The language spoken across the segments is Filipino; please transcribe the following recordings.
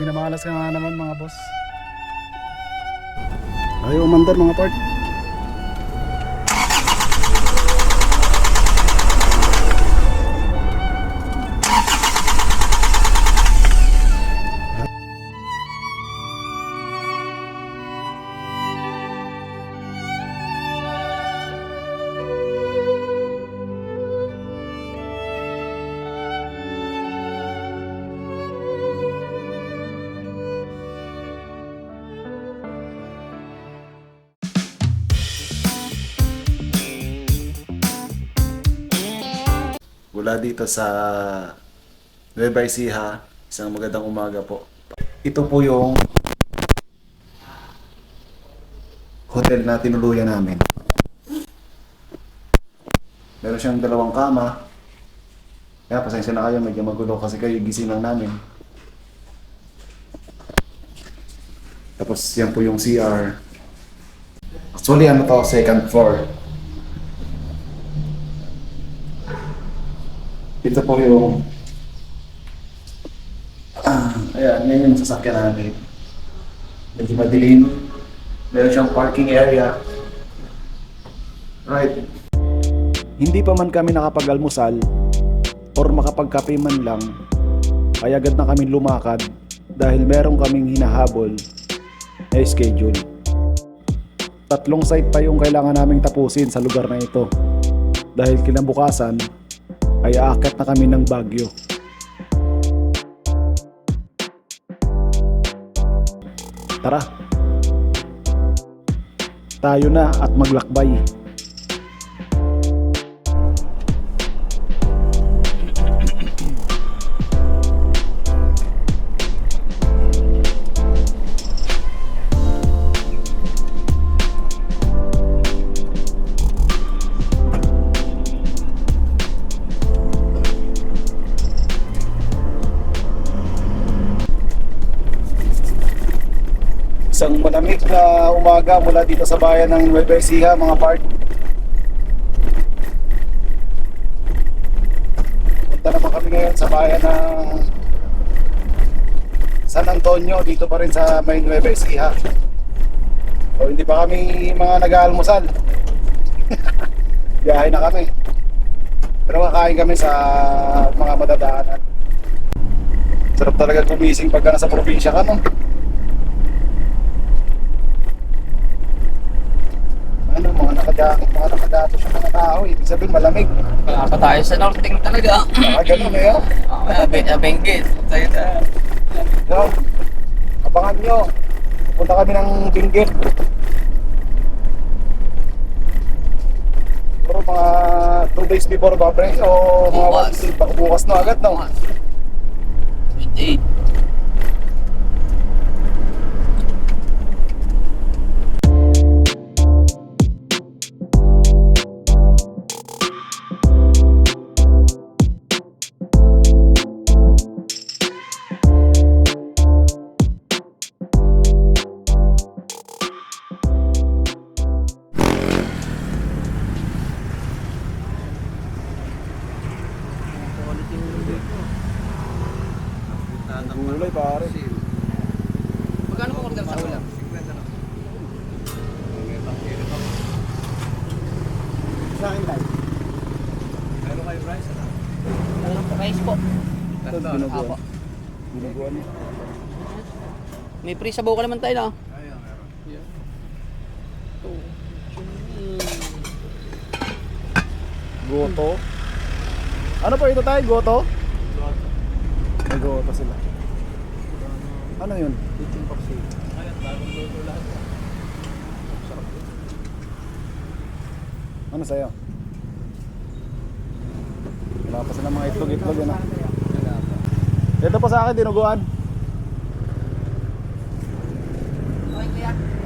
Minamalas ka nga naman mga boss. Ayaw umandar mga part. Dito sa Nueva Ecija, isang magandang umaga po. Ito po yung hotel na tinuluyan namin. Meron siyang dalawang kama. Kaya pasensya na kayo, medyo magulo kasi kayo gising lang namin. Tapos yan po yung CR. Actually ano to, second floor. Ito po yung ah, ayan, yan yung sasakyan namin. Medyo madilim. Meron siyang parking area. Right. Hindi pa man kami nakapag-almusal or makapagkape man lang, ay agad na kami lumakad dahil meron kaming hinahabol na schedule. Tatlong site pa yung kailangan naming tapusin sa lugar na ito dahil kinabukasan ay aakyat na kami ng Bagyo. Tara! Tayo na at maglakbay. Na umaga mula dito sa bayan ng Nueva Ecija, mga part. Punta naman kami ngayon sa bayan ng San Antonio, dito pa rin sa may Nueva Ecija. O hindi pa kami mga nag-aalmusal. Biyahe na kami. Pero kakain kami sa mga madadaanan. Sarap talaga gumising pagka nasa probinsya ka, no? ano, nakajakit, mga nakadatos yung mga tao. Ibig sabihin malamig. Wala pa tayo sa norting talaga. Ah, ganun yun. Okay, abeng, abengkit. Tayo na. Abangan nyo. Punta kami ng Binggit. Pero mga 2 days before ba, pre? O mga Bukas. 1 day, baka bukas na agad, no? 28. May free sabaw ka naman tayo na. Goto. Ano po ito tayo? Goto? May goto sila. Ano yun? Ano sa'yo? Wala pa sila mga itlog-itlog yan ah. Ito pa sa akin, dinuguan.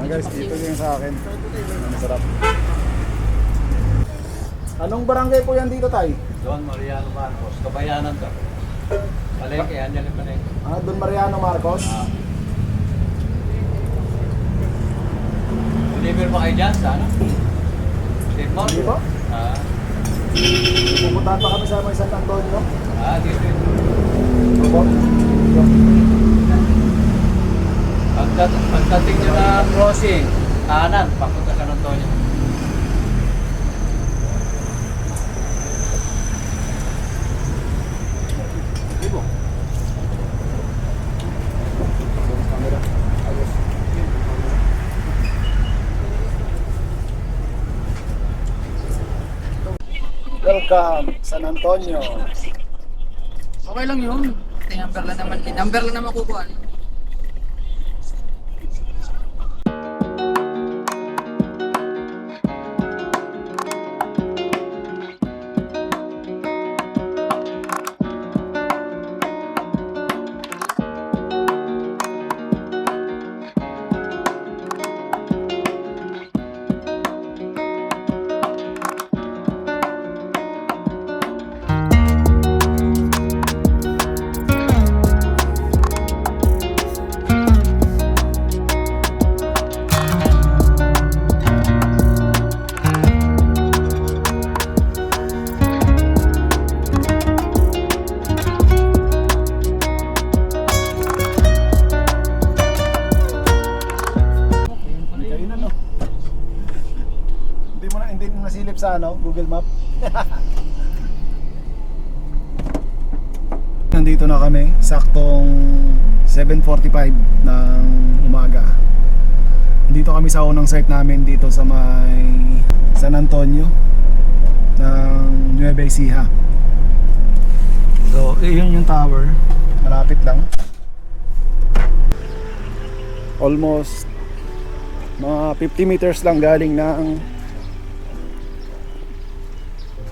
Mga guys, dito yung sa akin. Masarap. Anong barangay po yan dito, Tay? Don Mariano Marcos, kabayanan ka. Palengke, andyan yung palengke. Ah, Don Mariano Marcos. Ah. Deliver ba kayo dyan sa ano? Mall? Hindi po. Ah, Pupuntahan pa kami sa may San Antonio. ah, dito yun. Opo. Pagdat- Pagdating nyo na crossing, kanan, papunta San Antonio. Libo. Welcome, San Antonio. Okay lang yun. Ito number lang naman. Number lang naman kukuha. Hindi nasilip sa ano, Google Map. Nandito na kami, saktong 7.45 ng umaga. Dito kami sa unang site namin dito sa may San Antonio ng Nueva Ecija. So, yun yung tower. Malapit lang. Almost mga 50 meters lang galing ng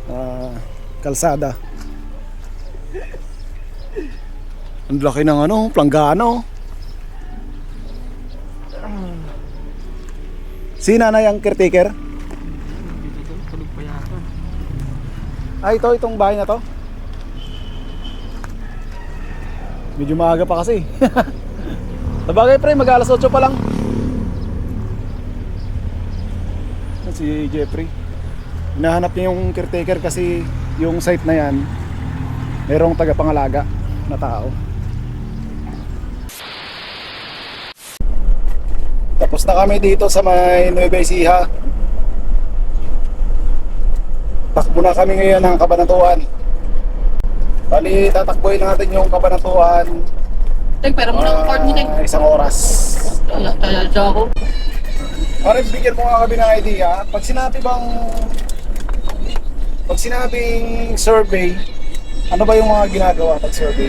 ah, kalsada. Ang laki ng ano, planggano. Si nanay ang caretaker? Ah, ito, itong bahay na to? Medyo maaga pa kasi. Sabagay pre, mag alas 8 pa lang. Si Jeffrey. Hinahanap niya yung caretaker kasi yung site na yan, merong tagapangalaga na tao. Tapos na kami dito sa may Nueva Ecija. Takbo na kami ngayon ng Kabanatuan. Bali, tatakbuhin natin yung Kabanatuan Tek, pero muna ang card mo, Tek. ah, isang oras. Taya ako. Para bigyan mo nga kami ng idea, pag sinabi bang pag sinabing survey, ano ba yung mga ginagawa pag survey?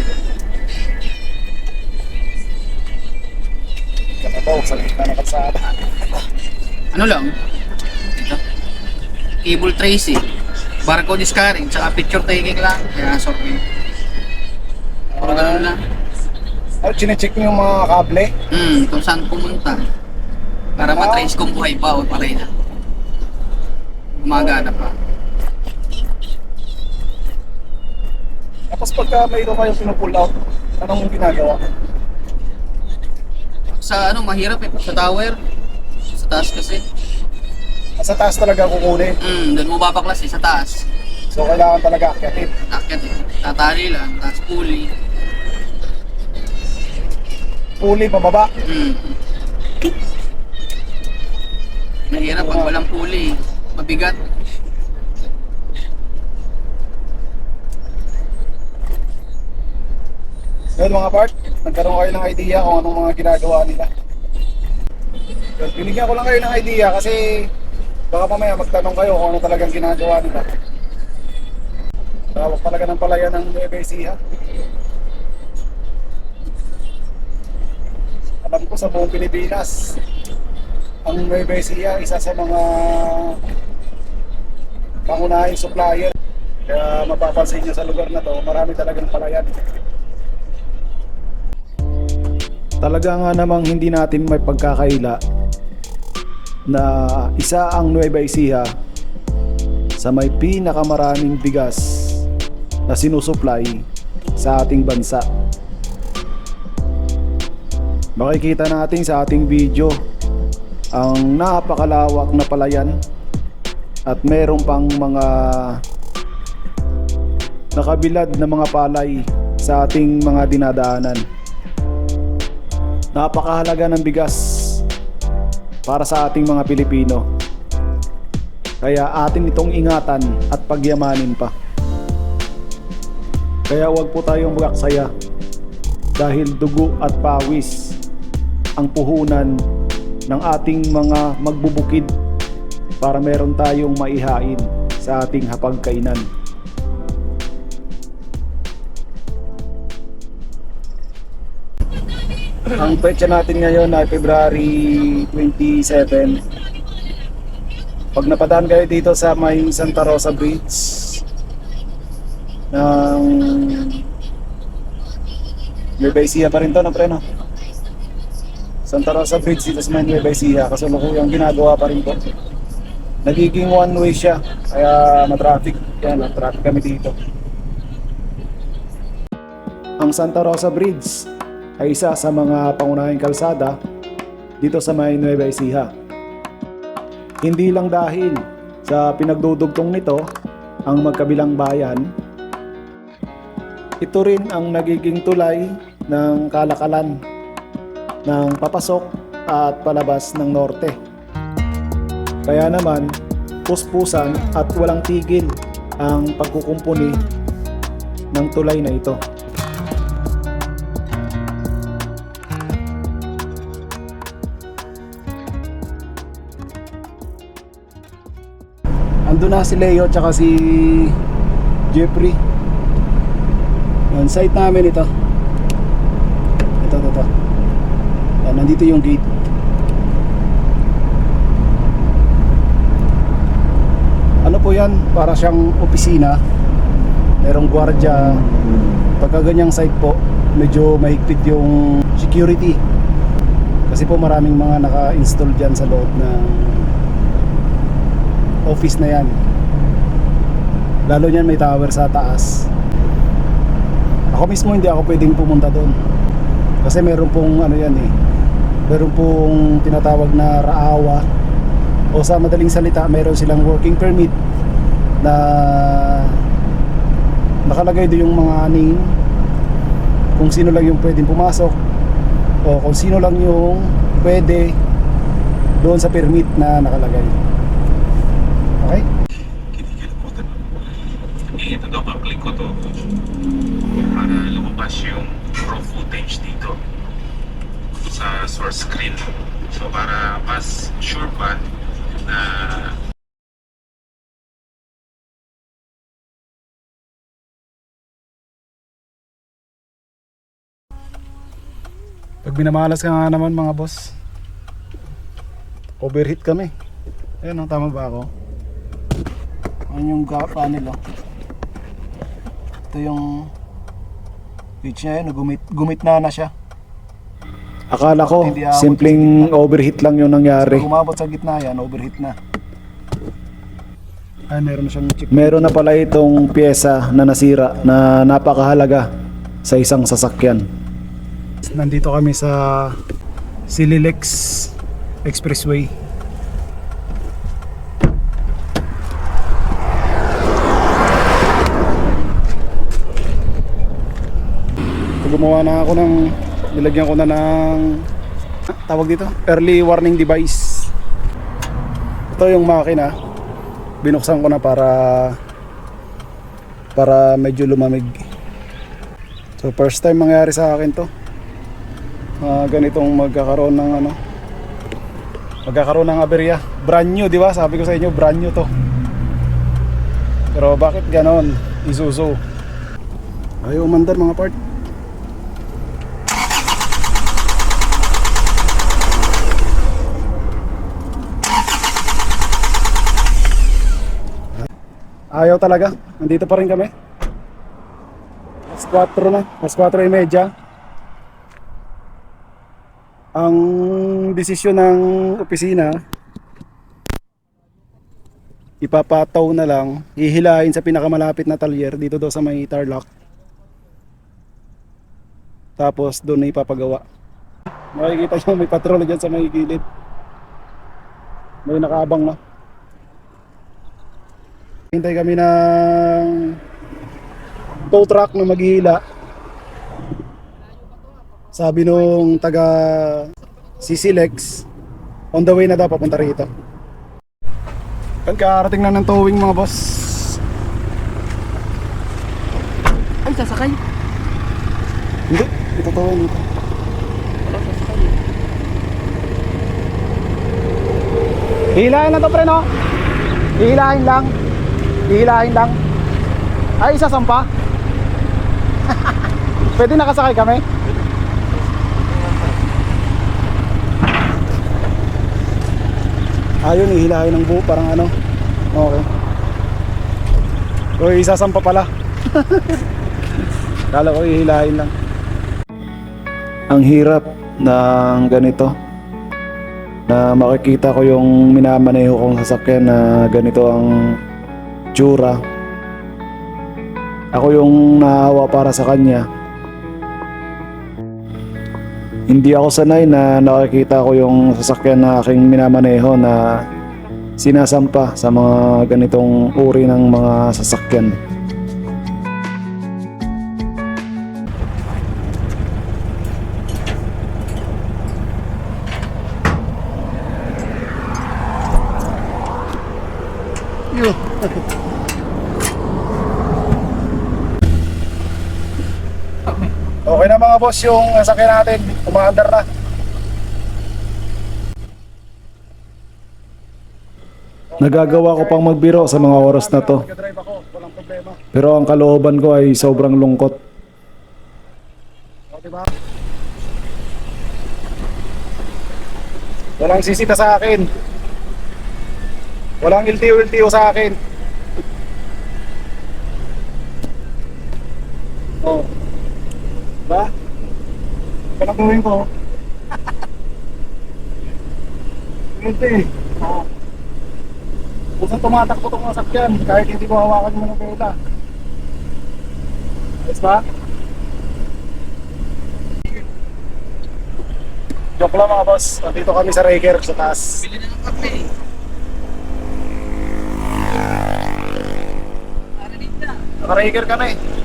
Katabaw sa gitna ng kalsada. Ano lang? Cable tracing. Barcode scanning. Tsaka picture taking lang. Kaya sorry. Puro ganun lang. Ano, chinecheck niyo yung mga kable? Hmm, kung saan pumunta. Para matrace kung buhay pa o patay na. Gumagana pa. Tapos pagka mayroon kayong pinupull out, anong ginagawa? Sa ano, mahirap eh. Sa tower. Sa taas kasi. Sa taas talaga kukunin. Hmm, doon mo babaklas eh, sa taas. So kailangan talaga akyatin. Akyat eh. Tatali lang. Tapos pulley. Puli pababa. Hmm. Mahirap pag walang pulley. Mabigat. Yun mga part, nagkaroon kayo ng idea kung anong mga ginagawa nila. Yun, binigyan ko lang kayo ng idea kasi baka mamaya magtanong kayo kung ano talagang ginagawa nila. Tawag talaga ng palayan ng Nueva Ecija. Alam ko sa buong Pilipinas, ang Nueva Ecija isa sa mga pangunahing supplier. Kaya mapapansin nyo sa lugar na to, marami talagang palayan. Talaga nga namang hindi natin may pagkakaila na isa ang Nueva Ecija sa may pinakamaraming bigas na sinusupply sa ating bansa. Makikita natin sa ating video ang napakalawak na palayan at meron pang mga nakabilad na mga palay sa ating mga dinadaanan. Napakahalaga ng bigas para sa ating mga Pilipino. Kaya atin itong ingatan at pagyamanin pa. Kaya huwag po tayong magaksaya dahil dugo at pawis ang puhunan ng ating mga magbubukid para meron tayong maihain sa ating hapagkainan. Ang petsa natin ngayon ay February 27. Pag napadaan kayo dito sa may Santa Rosa Bridge ng Nueva Ecija pa rin to ng preno. Santa Rosa Bridge dito sa may Nueva Ecija kasi yung ginagawa pa rin to. Nagiging one way siya kaya matraffic. Yan, traffic kami dito. Ang Santa Rosa Bridge ay isa sa mga pangunahing kalsada dito sa may Nueva Ecija. Hindi lang dahil sa pinagdudugtong nito ang magkabilang bayan, ito rin ang nagiging tulay ng kalakalan ng papasok at palabas ng norte. Kaya naman, puspusan at walang tigil ang pagkukumpuni ng tulay na ito. Ando na si Leo tsaka si Jeffrey. Yan, site namin ito. Ito, ito, ito. Yan, nandito yung gate. Ano po yan? Para siyang opisina. Merong gwardya. Pagka ganyang site po, medyo mahigpit yung security. Kasi po maraming mga naka-install dyan sa loob ng office na yan. Lalo niyan may tower sa taas. Ako mismo hindi ako pwedeng pumunta doon. Kasi meron pong ano yan eh. Meron pong tinatawag na raawa. O sa madaling salita, meron silang working permit na nakalagay doon yung mga name kung sino lang yung pwedeng pumasok o kung sino lang yung pwede doon sa permit na nakalagay. Okay? Ito daw click ko to para lumabas yung raw footage dito sa source screen so para mas sure pa na Pag minamalas ka nga naman mga boss Overheat kami Ayun, oh, tama ba ako? Ayun yung ga- panel oh. Ito yung Switch niya yun, gumit, gumit na na siya Akala ko, simpleng overheat lang yung nangyari. Pag umabot sa gitna yan, overheat na. Ay, meron na siyang chip. Meron na pala itong pyesa na nasira na napakahalaga sa isang sasakyan. Nandito kami sa Sililex Expressway. Gumawa na ako ng nilagyan ko na ng tawag dito? Early warning device. Ito yung makina. Binuksan ko na para para medyo lumamig. So first time mangyari sa akin to. Ah, ganitong magkakaroon ng ano magkakaroon ng aberya. Brand new di ba? Sabi ko sa inyo brand new to. Pero bakit ganon Isuzu? Ayaw umandar mga part Ayaw talaga. Nandito pa rin kami. Mas 4 na. Mas 4 y media. Ang desisyon ng opisina, ipapataw na lang, hihilahin sa pinakamalapit na talyer dito daw sa may Tarlac. Tapos doon na ipapagawa. Makikita nyo may patrol dyan sa may gilid. May nakaabang na. Hintay kami ng tow truck na maghihila. Sabi nung taga Sisilex, on the way na daw papunta rito. Pagkarating na ng towing mga boss. Ay, sasakay. Hindi, ito towing ito. Hihilahin lang to pre no? Hihilahin lang. Hihilahin lang. Ay, isa sampa. Pwede nakasakay kami? Ayun, ihilahin ng buo, parang ano. Okay. Uy, isasampa pala. Kala ko ihilahin lang. Ang hirap ng ganito na makikita ko yung minamaneho kong sasakyan na ganito ang tsura. Ako yung naawa para sa kanya. Hindi ako sanay na nakikita ko yung sasakyan na aking minamaneho na sinasampa sa mga ganitong uri ng mga sasakyan. Mga boss yung sasakyan natin. Umaandar na. Nagagawa ko pang magbiro sa mga oras na to. Pero ang kalooban ko ay sobrang lungkot. Walang sisita sa akin. Walang LTO-LTO sa akin. Oh. Ba? Panaguhin ko. Hindi. Oo. Kung saan tumatakbo itong masakyan, kahit hindi ko hawakan mo ng pela. Ayos ba? Joke lang mga boss. Nandito kami sa Raker sa taas. Bili na ng kape. Naka-Raker ka na eh.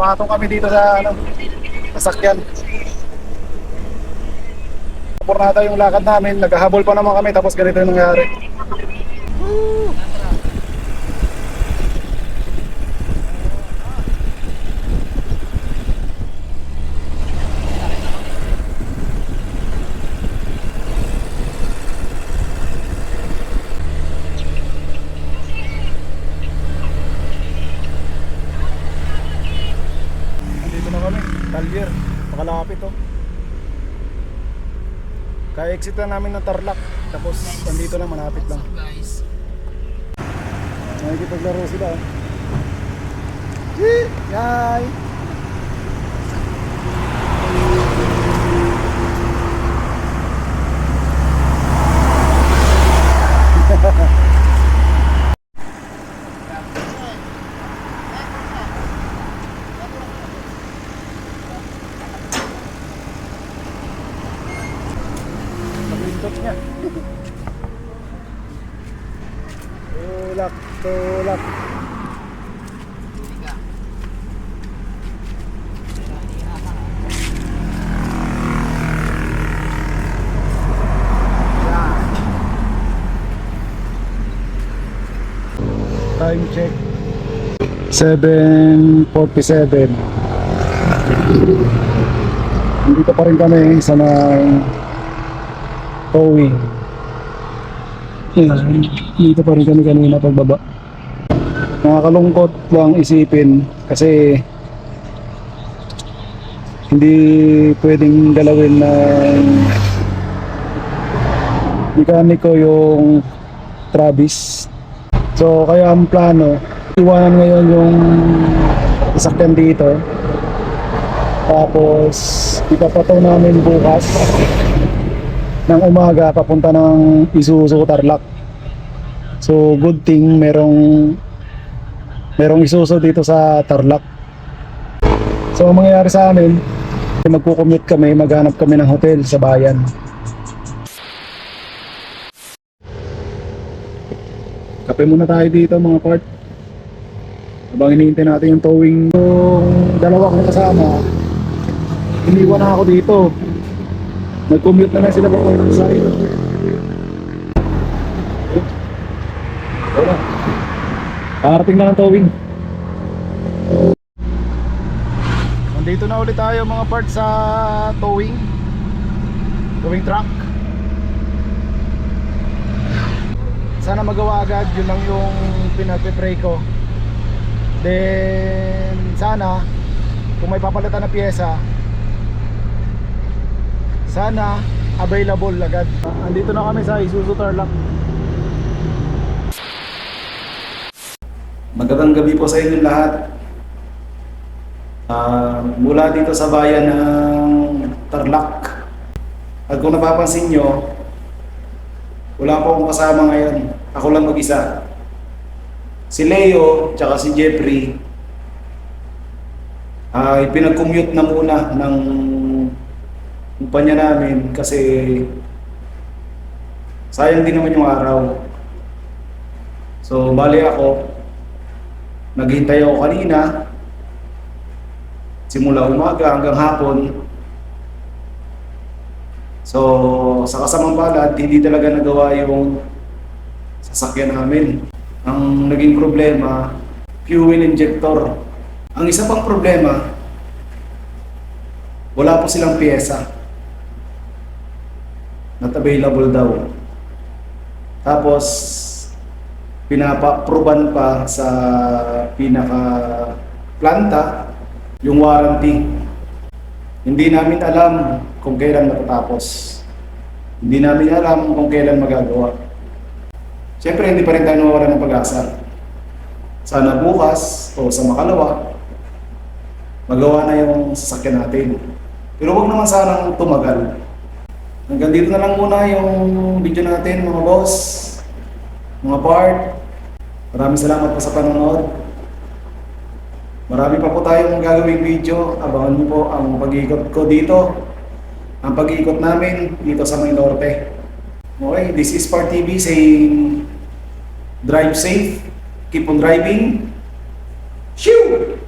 Kapatong kami dito sa ano, sasakyan. Pornata yung lakad namin, naghahabol pa naman kami tapos ganito yung nangyari. Nandito na kami, Talyer. Makalapit oh. Kaya exit na namin ng Tarlac. Tapos nandito na, malapit lang. Guys. Nakikipaglaro sila. oh. Yay! 7.47 Nandito pa rin kami sa may towing. Yan, dito pa rin kami kanina pagbaba. Nakakalungkot lang isipin kasi hindi pwedeng galawin ng mekaniko yung Travis. So kaya ang plano, iwanan ngayon yung sasakyan dito. Tapos ipapataw namin bukas ng umaga papunta ng Isuzu Tarlac. So good thing merong merong Isuzu dito sa Tarlac. So ang mangyayari sa amin, magko-commute kami, maghanap kami ng hotel sa bayan. Kape muna tayo dito mga part. Habang hinihintay natin yung towing yung dalawa kong kasama, iniwan na ako dito. Nag-commute na lang sila papunta sa iyo. Wala. Karating na ng towing. Nandito na ulit tayo mga parts sa towing. Towing truck. Sana magawa agad, yun lang yung pinagpe-pray ko. Then sana kung may papalitan na pyesa sana available agad. Andito na kami sa Isuzu Tarlac. Magandang gabi po sa inyo lahat. Ah, mula dito sa bayan ng Tarlac. At kung napapansin nyo, wala po akong kasama ngayon. Ako lang mag-isa. Si Leo, tsaka si Jeffrey, ay pinag-commute na muna ng kumpanya namin kasi sayang din naman yung araw. So, bali ako, naghintay ako kanina, simula umaga hanggang hapon. So, sa kasamang palad, hindi talaga nagawa yung sasakyan namin. Ang naging problema, fuel injector. Ang isa pang problema, wala po silang pyesa. Not available daw. Tapos, pinapa-proban pa sa pinaka planta yung warranty. Hindi namin alam kung kailan matatapos. Hindi namin alam kung kailan magagawa. Siyempre, hindi pa rin tayo nawawala ng pag-asa. Sana bukas o sa makalawa, magawa na yung sasakyan natin. Pero wag naman sanang tumagal. Hanggang dito na lang muna yung video natin mga boss, mga part. Maraming salamat po sa panonood. Marami pa po tayong gagawing video. Abangan niyo po ang pag-ikot ko dito. Ang pag-ikot namin dito sa May Norte. Okay, this is Part TV saying drive safe, keep on driving. Shoo!